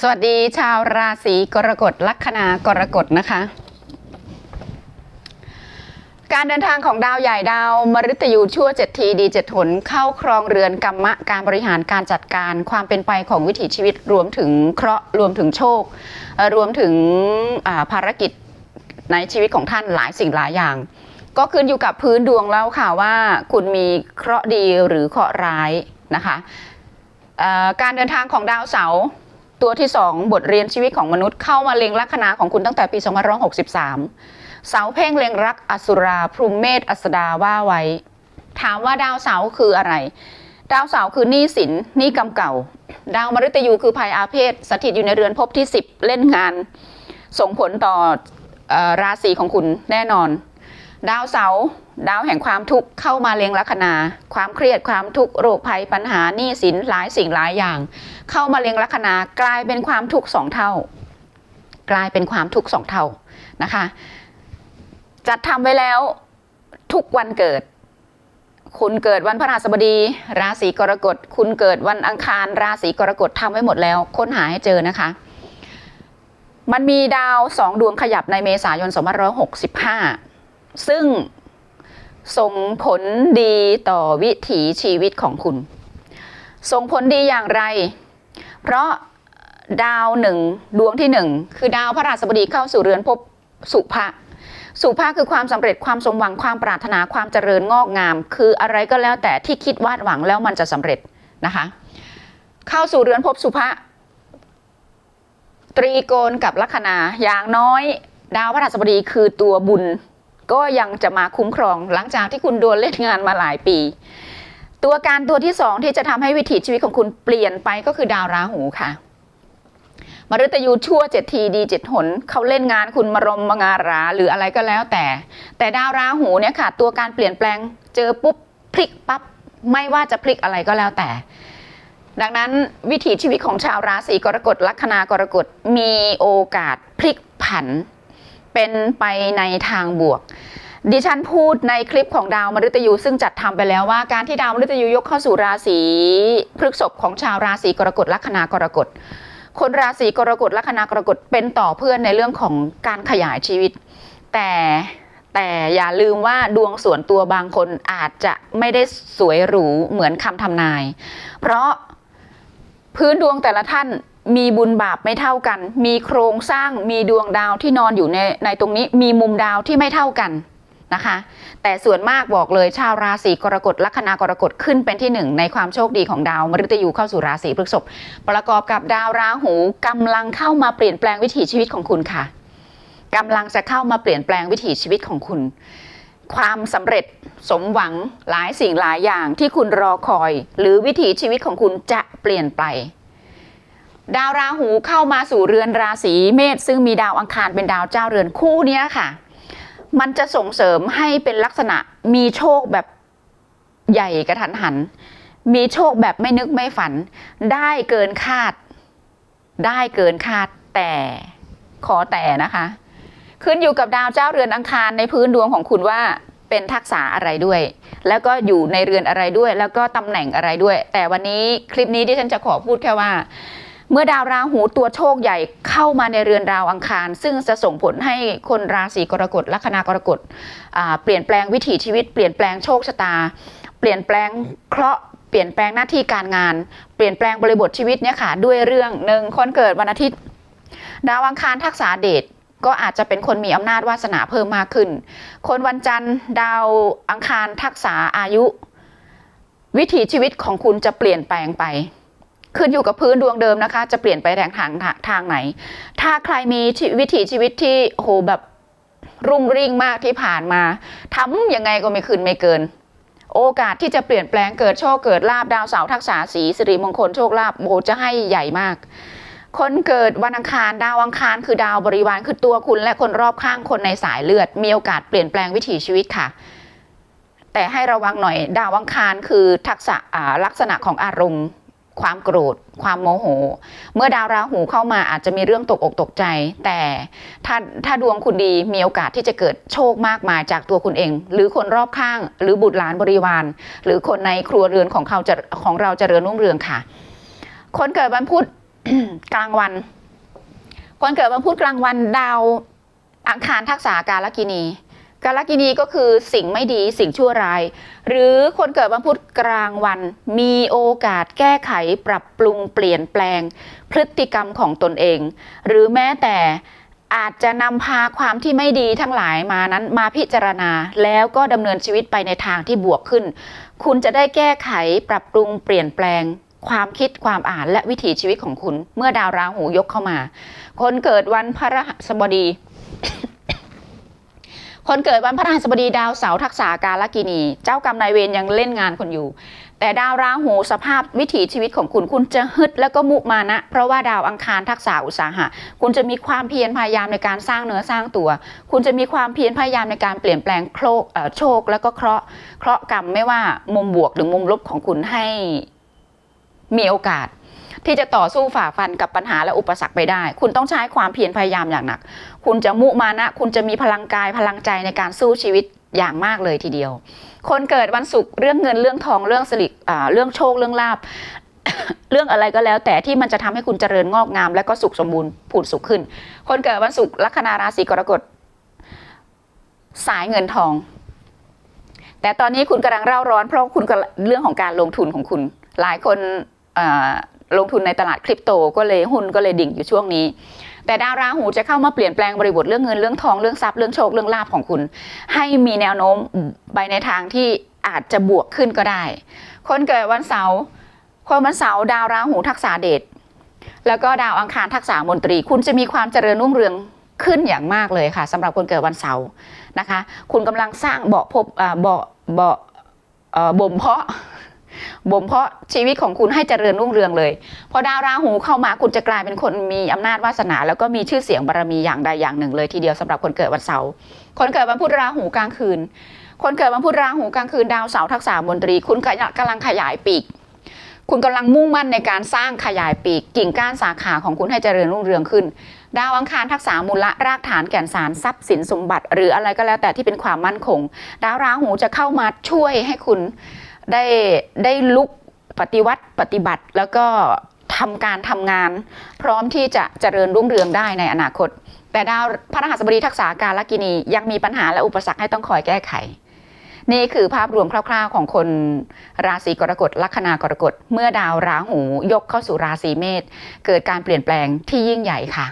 สวัสดีชาวราศีกรกฎลัคนากรกฎนะคะ การเดินทางของดาวใหญ่ดาวมฤตยูชั่วเจ็ดทีดีเจ็ดหนเข้าครองเรือนกรรมะการบริหารการจัดการความเป็นไปของวิถีชีวิตรวมถึงเคราะห์รวมถึงโชค รวมถึงาภารกิจในชีวิตของท่านหลายสิ่งหลายอย่าง ก็ขึ้นอยู่กับพื้นดวงแล้วค่ะว่าคุณมีเคราะห์ดีหรือเคราะห์ร้ายนะคะการเดินทางของดาวเสาร์ ตัวที่ 2 บทเรียนชีวิตของมนุษย์เข้ามาเล็งลัคนาของคุณตั้งแต่ปี2563 เสาเพ่งเล็งรักอสุราพรุมเมธอัสดาว่าไว้ ถามว่าดาวเสาคืออะไร ดาวเสาคือหนี้สินหนี้กรรมเก่า ดาวมฤตยูคือภัยอาเพศ สถิตอยู่ในเรือนภพที่ 10 เล่นงาน ส่งผลต่อออราศีของคุณแน่นอน ดาวเสา ดาวแห่งความทุกข์เข้ามาเล็งลัคนา ความเครียดความทุกข์โรคภัยปัญหาหนี้สินหลายสิ่งหลายอย่าง เข้ามาเล็งลัคนากลายเป็นความทุกข์สองเท่า กลายเป็นความทุกข์สองเท่านะคะ จัดทำไว้แล้วทุกวันเกิด คุณเกิดวันพฤหัสบดี ราศีกรกฎ คุณเกิดวันอังคาร ราศีกรกฎทำไว้หมดแล้ว ค้นหาให้เจอนะคะ มันมีดาวสองดวงขยับในเมษายน 2565 ซึ่ง ส่งผลดีต่อวิถีชีวิตของคุณ ส่งผลดีอย่างไร เพราะดาวหนึ่งดวงที่หนึ่งคือดาวพระราชบดีเข้าสู่เรือนภพสุภะสุภะคือความสำเร็จความสมหวังความปรารถนาความเจริญงอกงาม คืออะไรก็แล้วแต่ที่คิดวาดหวังแล้วมันจะสำเร็จนะคะ เข้าสู่เรือนภพสุภะตรีโกณกับลัคนาอย่างน้อย ดาวพระราชบดีคือตัวบุญ ก็ยังจะมาคุ้มครองหลังจากที่คุณโดนเล่นงานมาหลายปี ตัวการตัวที่สองที่จะทำให้วิถีชีวิตของคุณเปลี่ยนไปก็คือดาวราหูค่ะมฤตยูชั่วเจ็ดทีดีเจ็ดหนเขาเล่นงานคุณมารมมงาราหรืออะไรก็แล้วแต่ แต่ดาวราหูเนี่ยค่ะ ตัวการเปลี่ยนแปลงเจอปุ๊บพลิกปั๊บไม่ว่าจะพลิกอะไรก็แล้วแต่ ดังนั้นวิถีชีวิตของชาวราศีกรกฎลัคนากรกฎมีโอกาสพลิกผัน เป็นไปในทางบวก ดิฉันพูดในคลิปของดาวมฤตยูซึ่งจัดทำไปแล้วว่าการที่ดาวมฤตยูยกเข้าสู่ราศีพฤษภของชาวราศีกรกฎลัคนากรกฎคนราศีกรกฎลัคนากรกฎเป็นต่อเพื่อนในเรื่องของการขยายชีวิต แต่แต่อย่าลืมว่าดวงส่วนตัวบางคนอาจจะไม่ได้สวยหรูเหมือนคำทำนาย เพราะพื้นดวงแต่ละท่าน มีบุญบาปไม่เท่ากัน มีโครงสร้างมีดวงดาวที่นอนอยู่ในในตรงนี้ มีมุมดาวที่ไม่เท่ากันนะคะ แต่ส่วนมากบอกเลยชาวราศีกรกฎลัคนากรกฎขึ้นเป็นที่หนึ่งในความโชคดีของดาวมฤตยูเข้าสู่ราศีพฤษภประกอบกับดาวราหูกำลังเข้ามาเปลี่ยนแปลงวิถีชีวิตของคุณค่ะกำลังจะเข้ามาเปลี่ยนแปลงวิถีชีวิตของคุณ ความสำเร็จสมหวังหลายสิ่งหลายอย่างที่คุณรอคอย หรือวิถีชีวิตของคุณจะเปลี่ยนไป ดาวราหูเข้ามาสู่เรือนราศีเมษซึ่งมีดาวอังคารเป็นดาวเจ้าเรือนคู่เนี้ยค่ะ มันจะส่งเสริมให้เป็นลักษณะมีโชคแบบใหญ่กระทันหัน มีโชคแบบไม่นึกไม่ฝัน ได้เกินคาด ได้เกินคาดแต่ขอแต่นะคะ ขึ้นอยู่กับดาวเจ้าเรือนอังคารในพื้นดวงของคุณว่าเป็นทักษะอะไรด้วย แล้วก็อยู่ในเรือนอะไรด้วย แล้วก็ตำแหน่งอะไรด้วย แต่วันนี้คลิปนี้ที่ฉันจะขอพูดแค่ว่า เมื่อดาวราหูตัวโชคใหญ่เข้ามาในเรือนดาวอังคาร ซึ่งจะส่งผลให้คนราศีกรกฎลัคนากรกฎเปลี่ยนแปลงวิถีชีวิต เปลี่ยนแปลงโชคชะตา เปลี่ยนแปลงเคราะห์เปลี่ยนแปลงหน้าที่การงาน เปลี่ยนแปลงบริบทชีวิตเนี่ยค่ะด้วยเรื่องหนึ่งคนเกิดวันอาทิตย์ ดาวอังคารทักษะเดชก็อาจจะเป็นคนมีอำนาจวาสนาเพิ่มมากขึ้น คนวันจันทร์ดาวอังคารทักษะอายุ วิถีชีวิตของคุณจะเปลี่ยนแปลงไป ขึ้นอยู่กับพื้นดวงเดิมนะคะ จะเปลี่ยนไปทางทางทางไหน ถ้าใครมีวิถีชีวิตที่โหแบบรุ่งริ่งมากที่ผ่านมาทำยังไงก็ไม่ขึ้นไม่เกิน โอกาสที่จะเปลี่ยนแปลงเกิดโชคเกิดลาบดาวเสาร์ทักษะสีสิริมงคลโชคลาภโอ้โหจะให้ใหญ่มาก คนเกิดวันอังคารดาวอังคารคือดาวบริวารคือตัวคุณและคนรอบข้างคนในสายเลือด มีโอกาสเปลี่ยนแปลงวิถีชีวิตค่ะ แต่ให้ระวังหน่อยดาวอังคารคือทักษะอ่าลักษณะของอารมณ์ ความโกรธ ความโมโห เมื่อดาวราหูเข้ามาอาจจะมีเรื่องตกอกตกใจ แต่ถ้าถ้าดวงคุณดีมีโอกาสที่จะเกิดโชคมากมายจากตัวคุณเอง หรือคนรอบข้าง หรือบุตรหลานบริวาร หรือคนในครัวเรือนของเขาจะของเราเจะเริญรุ่งเรืองค่ะ คนเกิดวันพุธกลางวัน คนเกิดวันพุธกลางวันดาวอังคารทักษะกาลกินี กาลกินีก็คือสิ่งไม่ดีสิ่งชั่วร้าย หรือคนเกิดวันพุธกลางวัน มีโอกาสแก้ไขปรับปรุงเปลี่ยนแปลง พฤติกรรมของตนเอง หรือแม้แต่อาจจะนำพาความที่ไม่ดีทั้งหลายมานั้นมาพิจารณาแล้วก็ดำเนินชีวิตไปในทางที่บวกขึ้น คุณจะได้แก้ไขปรับปรุงเปลี่ยนแปลง ความคิดความอ่านและวิถีชีวิตของคุณ เมื่อดาวราหูยกเข้ามา คนเกิดวันพระรหัสบดี คนเกิดวันพระรหัสบดีดาวเสาร์ทักษะกาลกินี เจ้ากรรมนายเวรยังเล่นงานคุณอยู่ แต่ดาวราหูสภาพวิถีชีวิตของคุณคุณจะฮึดแล้วก็มุมานะ เพราะว่าดาวอังคารทักษะอุตสาหะ คุณจะมีความเพียรพยายามในการสร้างเนื้อสร้างตัว คุณจะมีความเพียรพยายามในการเปลี่ยนแปลงโคลกโชคแล้วก็เคราะห์เคราะห์กรรมไม่ว่ามุมบวกหรือมุมลบของคุณให้มีโอกาส ที่จะต่อสู้ฝ่าฟันกับปัญหาและอุปสรรคไปได้ คุณต้องใช้ความเพียรพยายามอย่างหนัก คุณจะมุมานะ คุณจะมีพลังกายพลังใจในการสู้ชีวิตอย่างมากเลยทีเดียว คนเกิดวันศุกร์เรื่องเงินเรื่องทองเรื่องสิริเรื่องโชคเรื่องลาบเรื่องอะไรก็แล้วแต่ที่มันจะทำให้คุณเจริญงอกงาม และก็สุขสมบูรณ์ผุดสุขขึ้น คนเกิดวันศุกร์ลัคนาราศีกรกฎสายเงินทอง แต่ตอนนี้คุณกำลังเร่าร้อนเพราะคุณกำลังเรื่องของการลงทุนของคุณ หลายคนอ ลงทุนในตลาดคริปโตก็เลยหุ้นก็เลยดิ่งอยู่ช่วงนี้ แต่ดาวราหูจะเข้ามาเปลี่ยนแปลงบริบทเรื่องเงินเรื่องทองเรื่องทรัพย์เรื่องโชคเรื่องลาภของคุณ ให้มีแนวโน้มไปในทางที่อาจจะบวกขึ้นก็ได้ คนเกิดวันเสาร์คนวันเสาร์ดาวราหูทักษะเดชแล้วก็ดาวอังคารทักษะมนตรี คุณจะมีความเจริญรุ่งเรืองขึ้นอย่างมากเลยค่ะสำหรับคนเกิดวันเสาร์นะคะ คุณกำลังสร้างเบาะพบเบาะเบาะบ่มเพาะ บ่มเพาะชีวิตของคุณให้เจริญรุ่งเรืองเลย พอดาวราหูเข้ามาคุณจะกลายเป็นคนมีอำนาจวาสนา แล้วก็มีชื่อเสียงบารมีอย่างใดอย่างหนึ่งเลยทีเดียวสำหรับคนเกิดวันเสาร์คนเกิดวันพุธราหูกลางคืน คนเกิดวันพุธราหูกลางคืนดาวเสาร์ทักษะมนตรี คุณกำลังขยายปีกคุณกำลังมุ่งมั่นในการสร้างขยายปีกกิ่งก้านสาขาของคุณให้เจริญรุ่งเรืองขึ้น ดาวอังคารทักษะมูลรากฐานแก่นสารทรัพย์สินสมบัติ หรืออะไรก็แล้วแต่ที่เป็นความมั่นคง ดาวราหูจะเข้ามาช่วยให้คุณ ได้ได้ลุกปฏิวัติปฏิบัติ แล้วก็ทำการทำงาน พร้อมที่จะเจริญรุ่งเรืองได้ในอนาคต แต่ดาวพระรหัสบดีทักษะการลกินียังมีปัญหาและอุปสรรคให้ต้องคอยแก้ไข นี่คือภาพรวมคร่าวๆของคนราศีกรกฎลัคนากรกฎเมื่อดาวราหูยกเข้าสู่ราศีเมษเกิดการเปลี่ยนแปลงที่ยิ่งใหญ่ค่ะ